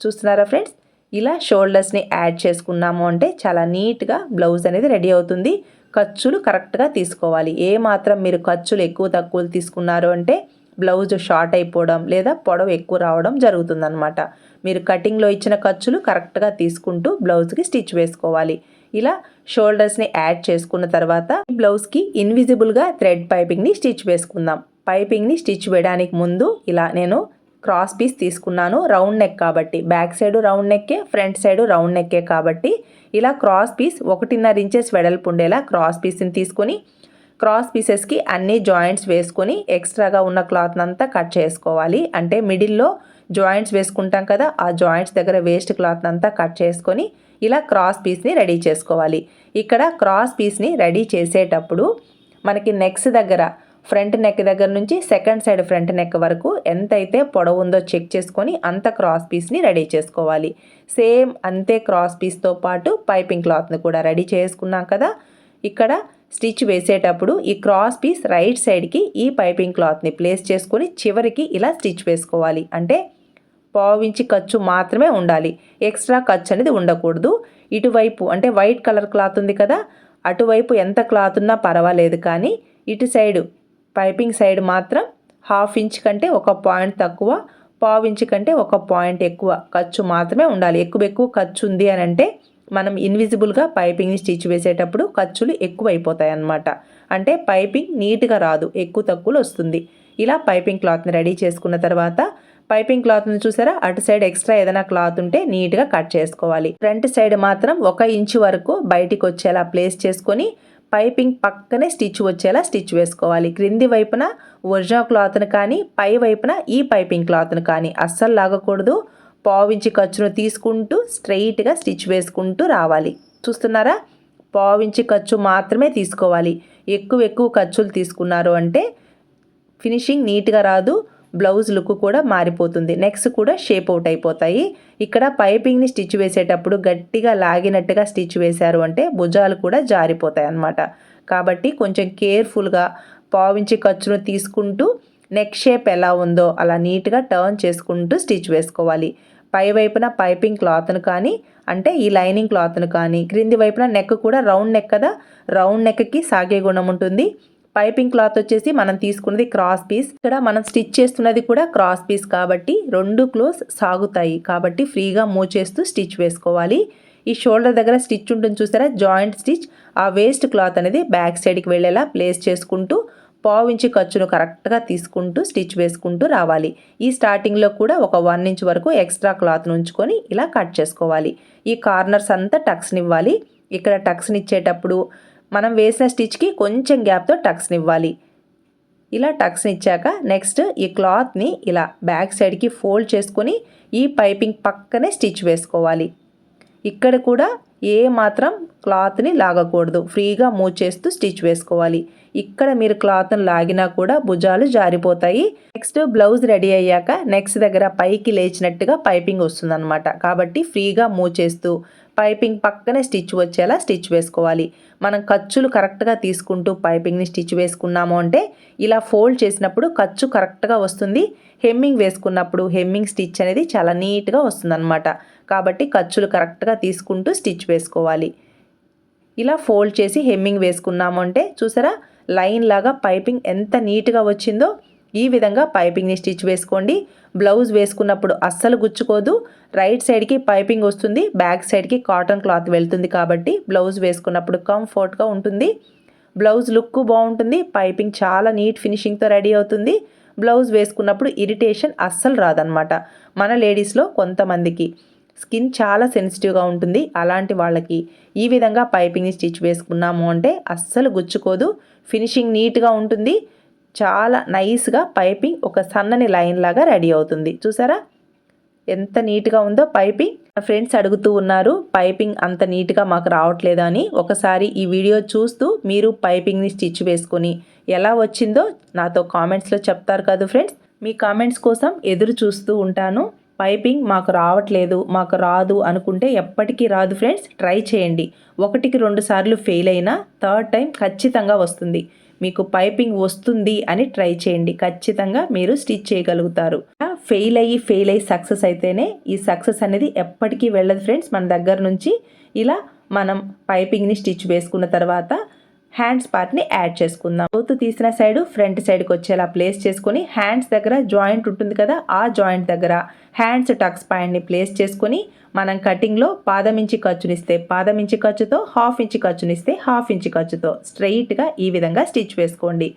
చూస్తున్నారా ఫ్రెండ్స్? ఇలా షోల్డర్స్ని యాడ్ చేసుకున్నాము అంటే చాలా నీట్గా బ్లౌజ్ అనేది రెడీ అవుతుంది. ఖర్చులు కరెక్ట్గా తీసుకోవాలి. ఏ మాత్రం మీరు ఖర్చులు ఎక్కువ తక్కువలు తీసుకున్నారు అంటే బ్లౌజ్ షార్ట్ అయిపోవడం లేదా పొడవు ఎక్కువ రావడం జరుగుతుందన్నమాట. మీరు కటింగ్లో ఇచ్చిన ఖర్చులు కరెక్ట్గా తీసుకుంటూ బ్లౌజ్కి స్టిచ్ వేసుకోవాలి. ఇలా షోల్డర్స్ని యాడ్ చేసుకున్న తర్వాత బ్లౌజ్కి ఇన్విజిబుల్గా థ్రెడ్ పైపింగ్ని స్టిచ్ వేసుకుందాం. పైపింగ్ని స్టిచ్ వేయడానికి ముందు ఇలా నేను క్రాస్ పీస్ తీసుకున్నాను. రౌండ్ నెక్ కాబట్టి. బ్యాక్ సైడ్ రౌండ్ నెక్కే ఫ్రంట్ సైడ్ రౌండ్ నెక్కే కాబట్టి ఇలా క్రాస్ పీస్ ఒకటిన్నర ఇంచెస్ వెడల్పు ఉండేలా క్రాస్ పీస్ని తీసుకొని క్రాస్ పీసెస్కి అన్ని జాయింట్స్ వేసుకొని ఎక్స్ట్రాగా ఉన్న క్లాత్ అంతా కట్ చేసుకోవాలి. అంటే మిడిల్లో జాయింట్స్ వేసుకుంటాం కదా ఆ జాయింట్స్ దగ్గర వేస్ట్ క్లాత్ అంతా కట్ చేసుకొని ఇలా క్రాస్ పీస్ని రెడీ చేసుకోవాలి. ఇక్కడ క్రాస్ పీస్ని రెడీ చేసేటప్పుడు మనకి నెక్స్ దగ్గర ఫ్రంట్ నెక్ దగ్గర నుంచి సెకండ్ సైడ్ ఫ్రంట్ నెక్ వరకు ఎంతైతే పొడవు ఉందో చెక్ చేసుకొని అంత క్రాస్ పీస్ని రెడీ చేసుకోవాలి. సేమ్ అంతే క్రాస్ పీస్తో పాటు పైపింగ్ క్లాత్ని కూడా రెడీ చేసుకున్నాం కదా. ఇక్కడ స్టిచ్ వేసేటప్పుడు ఈ క్రాస్ పీస్ రైట్ సైడ్కి ఈ పైపింగ్ క్లాత్ని ప్లేస్ చేసుకొని చివరికి ఇలా స్టిచ్ వేసుకోవాలి. అంటే పావించి ఖర్చు మాత్రమే ఉండాలి. ఎక్స్ట్రా ఖర్చు అనేది ఉండకూడదు. ఇటువైపు అంటే వైట్ కలర్ క్లాత్ ఉంది కదా అటువైపు ఎంత క్లాత్ ఉన్నా పర్వాలేదు కానీ ఇటు సైడు పైపింగ్ సైడ్ మాత్రం హాఫ్ ఇంచ్ కంటే ఒక పాయింట్ తక్కువ పావు ఇంచ్ కంటే ఒక పాయింట్ ఎక్కువ ఖర్చు మాత్రమే ఉండాలి. ఎక్కువ ఎక్కువ ఖర్చు ఉంది అని అంటే మనం ఇన్విజిబుల్గా పైపింగ్ని స్టిచ్ వేసేటప్పుడు ఖర్చులు ఎక్కువ అయిపోతాయి అన్నమాట అంటే పైపింగ్ నీట్గా రాదు ఎక్కువ తక్కువలు వస్తుంది. ఇలా పైపింగ్ క్లాత్ని రెడీ చేసుకున్న తర్వాత పైపింగ్ క్లాత్ని చూసారా? అటు సైడ్ ఎక్స్ట్రా ఏదైనా క్లాత్ ఉంటే నీట్గా కట్ చేసుకోవాలి. ఫ్రంట్ సైడ్ మాత్రం ఒక ఇంచు వరకు బయటికి వచ్చేలా ప్లేస్ చేసుకొని పైపింగ్ పక్కనే స్టిచ్ వచ్చేలా స్టిచ్ వేసుకోవాలి. క్రింది వైపున ఒరిజినల్ క్లాత్ను కానీ పై వైపున ఈ పైపింగ్ క్లాత్ను కానీ అస్సలు లాగకూడదు. పావించి ఖర్చును తీసుకుంటూ స్ట్రైట్గా స్టిచ్ వేసుకుంటూ రావాలి. చూస్తున్నారా? పావించి ఖర్చు మాత్రమే తీసుకోవాలి. ఎక్కువ ఎక్కువ ఖర్చులు తీసుకున్నారు అంటే ఫినిషింగ్ నీట్గా రాదు. బ్లౌజ్ లుక్ కూడా మారిపోతుంది. నెక్స్ కూడా షేప్ అవుట్ అయిపోతాయి. ఇక్కడ పైపింగ్ని స్టిచ్ వేసేటప్పుడు గట్టిగా లాగినట్టుగా స్టిచ్ వేశారు అంటే భుజాలు కూడా జారిపోతాయి అన్నమాట. కాబట్టి కొంచెం కేర్ఫుల్గా పావించి ఖర్చును తీసుకుంటూ నెక్ షేప్ ఎలా ఉందో అలా నీట్గా టర్న్ చేసుకుంటూ స్టిచ్ వేసుకోవాలి. పై వైపున పైపింగ్ క్లాత్ను కానీ అంటే ఈ లైనింగ్ క్లాత్ను కానీ క్రింది వైపున నెక్ కూడా రౌండ్ నెక్ కదా? రౌండ్ నెక్కి సాగే గుణం ఉంటుంది. పైపింగ్ క్లాత్ వచ్చేసి మనం తీసుకున్నది క్రాస్ పీస్. ఇక్కడ మనం స్టిచ్ చేస్తున్నది కూడా క్రాస్ పీస్ కాబట్టి రెండు క్లోజ్ సాగుతాయి. కాబట్టి ఫ్రీగా మూవ్ చేస్తూ స్టిచ్ వేసుకోవాలి. ఈ షోల్డర్ దగ్గర స్టిచ్ ఉంటుంది చూసారా? Joint stitch. ఆ వేస్ట్ క్లాత్ అనేది బ్యాక్ సైడ్కి వెళ్ళేలా ప్లేస్ చేసుకుంటూ పావు ఖర్చును కరెక్ట్గా తీసుకుంటూ స్టిచ్ వేసుకుంటూ రావాలి. ఈ స్టార్టింగ్లో కూడా ఒక వన్ ఇంచ్ వరకు ఎక్స్ట్రా క్లాత్ను ఉంచుకొని ఇలా కట్ చేసుకోవాలి. ఈ కార్నర్స్ అంతా టక్స్ని ఇవ్వాలి. ఇక్కడ టక్స్ని ఇచ్చేటప్పుడు మనం వేసిన స్టిచ్కి కొంచెం గ్యాప్తో టక్స్ని ఇవ్వాలి. ఇలా టక్స్ని ఇచ్చాక నెక్స్ట్ ఈ క్లాత్ని ఇలా బ్యాక్ సైడ్కి ఫోల్డ్ చేసుకొని ఈ పైపింగ్ పక్కనే స్టిచ్ వేసుకోవాలి. ఇక్కడ కూడా ఏ మాత్రం క్లాత్ని లాగకూడదు. ఫ్రీగా మూవ్ చేస్తూ స్టిచ్ వేసుకోవాలి. ఇక్కడ మీరు క్లాత్ను లాగినా కూడా భుజాలు జారిపోతాయి. నెక్స్ట్ బ్లౌజ్ రెడీ అయ్యాక నెక్స్ట్ దగ్గర పైకి లేచినట్టుగా పైపింగ్ వస్తుందన్నమాట. కాబట్టి ఫ్రీగా మూవ్ చేస్తూ పైపింగ్ పక్కనే స్టిచ్ వచ్చేలా స్టిచ్ వేసుకోవాలి. మనం ఖర్చులు కరెక్ట్గా తీసుకుంటూ పైపింగ్ని స్టిచ్ వేసుకున్నాము అంటే ఇలా ఫోల్డ్ చేసినప్పుడు ఖర్చు కరెక్ట్గా వస్తుంది. హెమ్మింగ్ వేసుకున్నప్పుడు హెమ్మింగ్ స్టిచ్ అనేది చాలా నీట్గా వస్తుందన్నమాట. కాబట్టి ఖర్చులు కరెక్ట్గా తీసుకుంటూ స్టిచ్ వేసుకోవాలి. ఇలా ఫోల్డ్ చేసి హెమ్మింగ్ వేసుకున్నాము అంటే చూసారా? లైన్ లాగా పైపింగ్ ఎంత నీట్గా వచ్చిందో ఈ విధంగా పైపింగ్ని స్టిచ్ వేసుకోండి. బ్లౌజ్ వేసుకున్నప్పుడు అస్సలు గుచ్చుకోదు. రైట్ సైడ్కి పైపింగ్ వస్తుంది బ్యాక్ సైడ్కి కాటన్ క్లాత్ వెళ్తుంది కాబట్టి బ్లౌజ్ వేసుకున్నప్పుడు కంఫర్ట్గా ఉంటుంది. బ్లౌజ్ లుక్ బాగుంటుంది పైపింగ్ చాలా నీట్ ఫినిషింగ్తో రెడీ అవుతుంది. బ్లౌజ్ వేసుకున్నప్పుడు ఇరిటేషన్ అస్సలు రాదనమాట మన లేడీస్లో కొంతమందికి స్కిన్ చాలా సెన్సిటివ్గా ఉంటుంది అలాంటి వాళ్ళకి ఈ విధంగా పైపింగ్ని స్టిచ్ వేసుకున్నాము అంటే అస్సలు గుచ్చుకోదు. ఫినిషింగ్ నీట్గా ఉంటుంది. చాలా నైస్గా పైపింగ్ ఒక సన్నని లైన్ లాగా రెడీ అవుతుంది. చూసారా? ఎంత నీట్గా ఉందో పైపింగ్. నా ఫ్రెండ్స్ అడుగుతూ ఉన్నారు పైపింగ్ అంత నీట్గా మాకు రావట్లేదు? అని. ఒకసారి ఈ వీడియో చూస్తూ మీరు పైపింగ్ని స్టిచ్ వేసుకొని ఎలా వచ్చిందో నాతో కామెంట్స్లో చెప్తారు కదా ఫ్రెండ్స్. మీ కామెంట్స్ కోసం ఎదురు చూస్తూ ఉంటాను. పైపింగ్ మాకు రావట్లేదు మాకు రాదు అనుకుంటే ఎప్పటికీ రాదు ఫ్రెండ్స్. ట్రై చేయండి. ఒకటికి రెండు సార్లు ఫెయిల్ అయినా థర్డ్ టైం ఖచ్చితంగా వస్తుంది. మీకు పైపింగ్ వస్తుంది అని ట్రై చేయండి. ఖచ్చితంగా మీరు స్టిచ్ చేయగలుగుతారు. ఫెయిల్ అయ్యి ఫెయిల్ అయ్యి సక్సెస్ అయితేనే ఈ సక్సెస్ అనేది ఎప్పటికీ వెళ్ళదు ఫ్రెండ్స్. మన దగ్గర నుంచి ఇలా మనం పైపింగ్ని స్టిచ్ వేసుకున్న తర్వాత హ్యాండ్స్ పార్ట్ని యాడ్ చేసుకుందాం. బోత్ తీసిన సైడ్ ఫ్రంట్ సైడ్కి వచ్చేలా ప్లేస్ చేసుకొని హ్యాండ్స్ దగ్గర జాయింట్ ఉంటుంది కదా ఆ జాయింట్ దగ్గర హ్యాండ్స్ టక్స్ పాయింట్ని ప్లేస్ చేసుకొని మనం కటింగ్లో పాదం ఇంచి ఖర్చునిస్తే పాదం ఇంచి ఖర్చుతో హాఫ్ ఇంచి ఖర్చునిస్తే హాఫ్ ఇంచి ఖర్చుతో స్ట్రైట్గా ఈ విధంగా స్టిచ్ వేసుకోండి.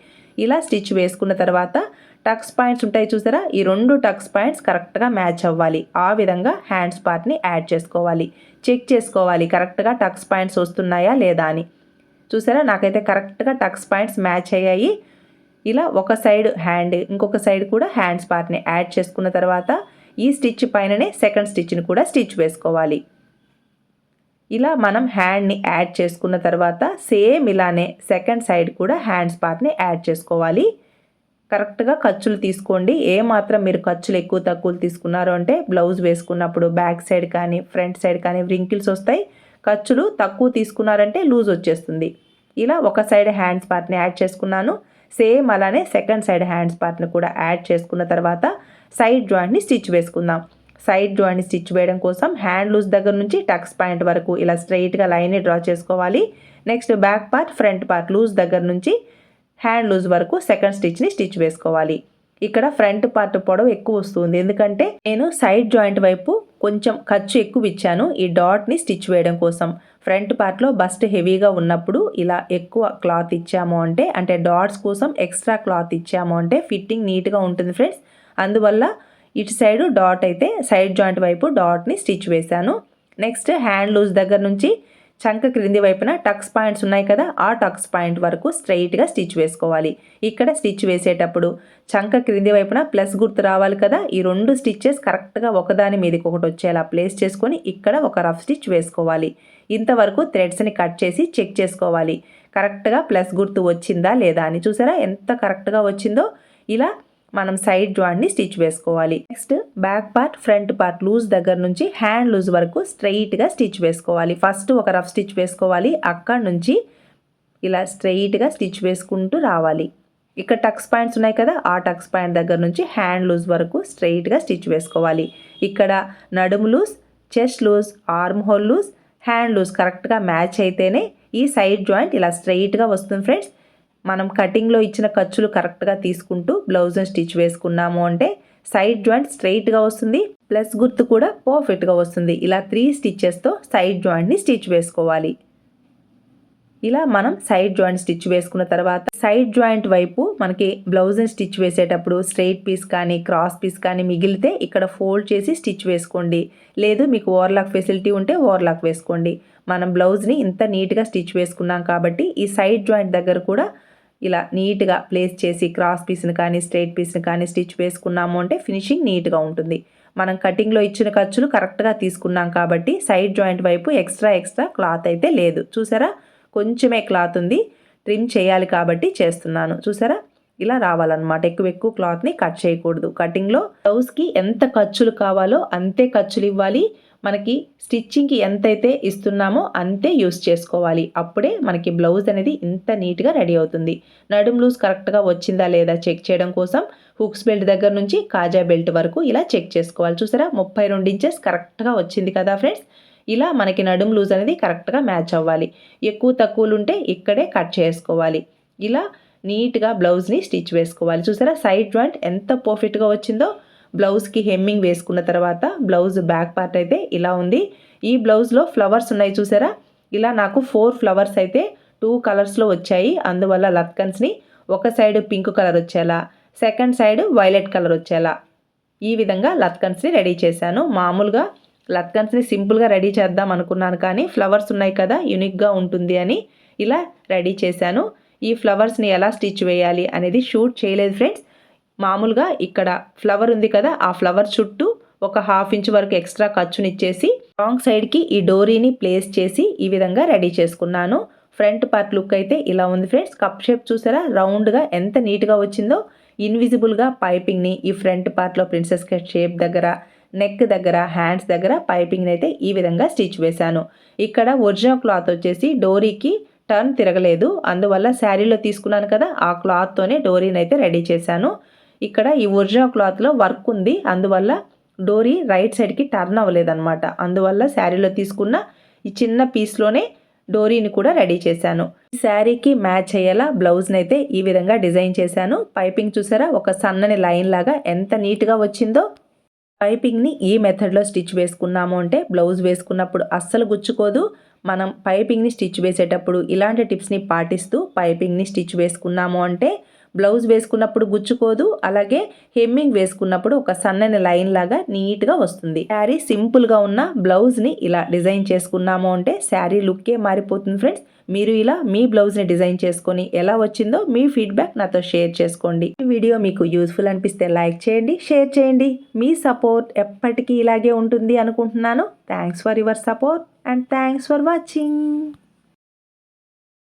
ఇలా స్టిచ్ వేసుకున్న తర్వాత టక్స్ పాయింట్స్ ఉంటాయి చూసారా? ఈ రెండు టక్స్ పాయింట్స్ కరెక్ట్గా మ్యాచ్ అవ్వాలి. ఆ విధంగా హ్యాండ్స్ పార్ట్ని యాడ్ చేసుకోవాలి. చెక్ చేసుకోవాలి. కరెక్ట్గా టక్స్ పాయింట్స్ వస్తున్నాయా లేదా అని. చూసారా? నాకైతే కరెక్ట్గా టక్స్ పాయింట్స్ మ్యాచ్ అయ్యాయి. ఇలా ఒక సైడ్ హ్యాండ్ ఇంకొక సైడ్ కూడా హ్యాండ్స్ పార్ట్ని యాడ్ చేసుకున్న తర్వాత ఈ స్టిచ్ పైననే సెకండ్ స్టిచ్ని కూడా స్టిచ్ వేసుకోవాలి. ఇలా మనం హ్యాండ్ని యాడ్ చేసుకున్న తర్వాత సేమ్ ఇలానే సెకండ్ సైడ్ కూడా హ్యాండ్స్ పార్ట్ని యాడ్ చేసుకోవాలి. కరెక్ట్గా ఖర్చులు తీసుకోండి. ఏ మాత్రం మీరు ఖర్చులు ఎక్కువ తక్కువలు తీసుకున్నారు అంటే బ్లౌజ్ వేసుకున్నప్పుడు బ్యాక్ సైడ్ కానీ ఫ్రంట్ సైడ్ కానీ వ్రింకిల్స్ వస్తాయి. ఖర్చులు తక్కువ తీసుకున్నారంటే లూజ్ వచ్చేస్తుంది. ఇలా ఒక సైడ్ హ్యాండ్స్ పార్ట్ని యాడ్ చేసుకున్నాను. సేమ్ అలానే సెకండ్ సైడ్ హ్యాండ్స్ పార్ట్ని కూడా యాడ్ చేసుకున్న తర్వాత సైడ్ జాయింట్ని స్టిచ్ వేసుకుందాం. సైడ్ జాయింట్ని స్టిచ్ వేయడం కోసం హ్యాండ్ లూజ్ దగ్గర నుంచి టక్స్ పాయింట్ వరకు ఇలా స్ట్రైట్గా లైన్ని డ్రా చేసుకోవాలి. Next back part front part loose దగ్గర నుంచి హ్యాండ్ లూజ్ వరకు సెకండ్ స్టిచ్ని స్టిచ్ వేసుకోవాలి. ఇక్కడ ఫ్రంట్ పార్ట్ పొడవు ఎక్కువ వస్తుంది. ఎందుకంటే నేను సైడ్ జాయింట్ వైపు కొంచెం ఖర్చు ఎక్కువ ఇచ్చాను ఈ డాట్ని స్టిచ్ వేయడం కోసం. ఫ్రంట్ పార్ట్లో బస్ట్ హెవీగా ఉన్నప్పుడు ఇలా ఎక్కువ క్లాత్ ఇచ్చాము అంటే అంటే డాట్స్ కోసం ఎక్స్ట్రా క్లాత్ ఇచ్చాము అంటే ఫిట్టింగ్ నీట్గా ఉంటుంది ఫ్రెండ్స్. అందువల్ల ఇటు సైడ్ డాట్ అయితే సైడ్ జాయింట్ వైపు డాట్ని స్టిచ్ వేశాను. నెక్స్ట్ హ్యాండ్ లూజ్ దగ్గర నుంచి చంక క్రింది వైపున టక్స్ పాయింట్స్ ఉన్నాయి కదా ఆ టక్స్ పాయింట్ వరకు స్ట్రైట్గా స్టిచ్ వేసుకోవాలి. ఇక్కడ స్టిచ్ వేసేటప్పుడు చంక క్రింది వైపున ప్లస్ గుర్తు రావాలి కదా ఈ రెండు స్టిచ్చెస్ కరెక్ట్గా ఒకదాని మీదకి ఒకటి వచ్చేలా ప్లేస్ చేసుకొని ఇక్కడ ఒక రఫ్ స్టిచ్ వేసుకోవాలి. ఇంతవరకు థ్రెడ్స్ని కట్ చేసి చెక్ చేసుకోవాలి. కరెక్ట్గా ప్లస్ గుర్తు వచ్చిందా లేదా అని చూసారా? ఎంత కరెక్ట్గా వచ్చిందో? ఇలా మనం సైడ్ జాయింట్ని స్టిచ్ వేసుకోవాలి. Next back part front part loose దగ్గర నుంచి హ్యాండ్ లూజ్ వరకు స్ట్రైట్గా స్టిచ్ వేసుకోవాలి. ఫస్ట్ ఒక రఫ్ స్టిచ్ వేసుకోవాలి. అక్కడ నుంచి ఇలా స్ట్రైట్గా స్టిచ్ వేసుకుంటూ రావాలి. ఇక్కడ టక్స్ పాయింట్స్ ఉన్నాయి కదా ఆ టక్స్ పాయింట్ దగ్గర నుంచి హ్యాండ్ లూజ్ వరకు స్ట్రైట్గా స్టిచ్ వేసుకోవాలి. ఇక్కడ నడుము loose chest loose arm hole loose hand loose కరెక్ట్గా మ్యాచ్ అయితేనే ఈ సైడ్ జాయింట్ ఇలా స్ట్రైట్గా వస్తుంది ఫ్రెండ్స్ మనం కటింగ్లో ఇచ్చిన ఖర్చులు కరెక్ట్గా తీసుకుంటూ బ్లౌజ్ స్టిచ్ వేసుకున్నాము అంటే సైడ్ జాయింట్ స్ట్రైట్గా వస్తుంది ప్లస్ గుర్తు కూడా పర్ఫెక్ట్గా వస్తుంది. ఇలా త్రీ స్టిచ్చెస్తో సైడ్ జాయింట్ని స్టిచ్ వేసుకోవాలి. ఇలా మనం సైడ్ జాయింట్ స్టిచ్ వేసుకున్న తర్వాత సైడ్ జాయింట్ వైపు మనకి బ్లౌజ్ స్టిచ్ వేసేటప్పుడు స్ట్రైట్ పీస్ కానీ క్రాస్ పీస్ కానీ మిగిలితే ఇక్కడ ఫోల్డ్ చేసి స్టిచ్ వేసుకోండి. లేదు మీకు ఓవర్లాక్ ఫెసిలిటీ ఉంటే ఓవర్లాక్ వేసుకోండి. మనం బ్లౌజ్ని ఇంత నీట్గా స్టిచ్ వేసుకున్నాం కాబట్టి ఈ సైడ్ జాయింట్ దగ్గర కూడా ఇలా నీట్గా ప్లేస్ చేసి క్రాస్ పీస్ని కానీ స్ట్రైట్ పీస్ని కానీ స్టిచ్ వేసుకున్నాము అంటే ఫినిషింగ్ నీట్గా ఉంటుంది. మనం కటింగ్లో ఇచ్చిన ఖర్చులు కరెక్ట్గా తీసుకున్నాం కాబట్టి సైడ్ జాయింట్ వైపు ఎక్స్ట్రా ఎక్స్ట్రా క్లాత్ అయితే లేదు. చూసారా? కొంచెమే క్లాత్ ఉంది. ట్రిమ్ చేయాలి కాబట్టి చేస్తున్నాను. చూసారా? ఇలా రావాలన్నమాట. ఎక్కువ ఎక్కువ క్లాత్ని కట్ చేయకూడదు. కటింగ్లో బ్లౌజ్కి ఎంత ఖర్చులు కావాలో అంతే ఖర్చులు ఇవ్వాలి. మనకి స్టిచ్చింగ్కి ఎంతైతే ఇస్తున్నామో అంతే యూస్ చేసుకోవాలి. అప్పుడే మనకి బ్లౌజ్ అనేది ఇంత నీట్గా రెడీ అవుతుంది. నడుం లూజ్ కరెక్ట్గా వచ్చిందా లేదా చెక్ చేయడం కోసం హుక్స్ బెల్ట్ దగ్గర నుంచి కాజా బెల్ట్ వరకు ఇలా చెక్ చేసుకోవాలి. చూసారా? ముప్పై రెండు ఇంచెస్ కరెక్ట్గా వచ్చింది కదా ఫ్రెండ్స్? ఇలా మనకి నడుం లూజ్ అనేది కరెక్ట్గా మ్యాచ్ అవ్వాలి. ఎక్కువ తక్కువలు ఉంటే ఇక్కడే కట్ చేసుకోవాలి. ఇలా నీట్గా బ్లౌజ్ని స్టిచ్ వేసుకోవాలి. చూసారా? సైడ్ జాయింట్ ఎంత పర్ఫెక్ట్గా వచ్చిందో బ్లౌజ్కి హెమ్మింగ్ వేసుకున్న తర్వాత బ్లౌజ్ బ్యాక్ పార్ట్ అయితే ఇలా ఉంది. ఈ బ్లౌజ్లో ఫ్లవర్స్ ఉన్నాయి చూసారా? ఇలా నాకు ఫోర్ ఫ్లవర్స్ అయితే టూ కలర్స్లో వచ్చాయి. అందువల్ల లత్కన్స్ని ఒక సైడ్ పింక్ కలర్ వచ్చేలా సెకండ్ సైడ్ వైలెట్ కలర్ వచ్చేలా. ఈ విధంగా లత్కన్స్ని రెడీ చేశాను. మామూలుగా లత్కన్స్ని సింపుల్గా రెడీ చేద్దాం అనుకున్నాను కానీ ఫ్లవర్స్ ఉన్నాయి కదా యునిక్గా ఉంటుంది అని ఇలా రెడీ చేశాను. ఈ ఫ్లవర్స్ని ఎలా స్టిచ్ వేయాలి అనేది షూట్ చేయలేదు ఫ్రెండ్స్. మామూలుగా ఇక్కడ ఫ్లవర్ ఉంది కదా ఆ ఫ్లవర్ చుట్టూ ఒక హాఫ్ ఇంచ్ వరకు ఎక్స్ట్రా ఖర్చునిచ్చేసి రాంగ్ సైడ్కి ఈ డోరీని ప్లేస్ చేసి ఈ విధంగా రెడీ చేసుకున్నాను. ఫ్రంట్ పార్ట్ లుక్ అయితే ఇలా ఉంది ఫ్రెండ్స్ కప్ షేప్ చూసారా? రౌండ్గా ఎంత నీట్గా వచ్చిందో ఇన్విజిబుల్గా పైపింగ్ని ఈ ఫ్రంట్ పార్ట్లో ప్రిన్సెస్ కట్ షేప్ దగ్గర నెక్ దగ్గర హ్యాండ్స్ దగ్గర పైపింగ్ని అయితే ఈ విధంగా స్టిచ్ వేశాను. ఇక్కడ ఒరిజినల్ క్లాత్ వచ్చేసి డోరీకి టర్న్ తిరగలేదు. అందువల్ల శారీలో తీసుకున్నాను కదా ఆ క్లాత్తోనే డోరీని అయితే రెడీ చేశాను. ఇక్కడ ఈ ఒరిజినల్ క్లాత్లో వర్క్ ఉంది. అందువల్ల డోరీ రైట్ సైడ్కి టర్న్ అవ్వలేదన్నమాట. అందువల్ల శారీలో తీసుకున్న ఈ చిన్న పీస్లోనే డోరీని కూడా రెడీ చేశాను. శారీకి మ్యాచ్ అయ్యేలా బ్లౌజ్ని అయితే ఈ విధంగా డిజైన్ చేశాను. పైపింగ్ చూసారా? ఒక సన్నని లైన్ లాగా ఎంత నీట్గా వచ్చిందో. పైపింగ్ని ఈ మెథడ్లో స్టిచ్ వేసుకున్నాము అంటే బ్లౌజ్ వేసుకున్నప్పుడు అస్సలు గుచ్చుకోదు. మనం పైపింగ్ని స్టిచ్ వేసేటప్పుడు ఇలాంటి టిప్స్ని పాటిస్తూ పైపింగ్ని స్టిచ్ వేసుకున్నాము అంటే బ్లౌజ్ వేసుకున్నప్పుడు గుచ్చుకోదు అలాగే హెమ్మింగ్ వేసుకున్నప్పుడు ఒక సన్నని లైన్ లాగా నీట్గా వస్తుంది. శారీ సింపుల్గా ఉన్న బ్లౌజ్ని ఇలా డిజైన్ చేసుకున్నాము అంటే శారీ లుక్కే మారిపోతుంది ఫ్రెండ్స్. మీరు ఇలా మీ బ్లౌజ్ని డిజైన్ చేసుకొని ఎలా వచ్చిందో మీ ఫీడ్బ్యాక్ నాతో షేర్ చేసుకోండి. ఈ వీడియో మీకు యూస్ఫుల్ అనిపిస్తే లైక్ చేయండి షేర్ చేయండి. మీ సపోర్ట్ ఎప్పటికీ ఇలాగే ఉంటుంది అనుకుంటున్నాను. Thanks for your support and thanks for watching.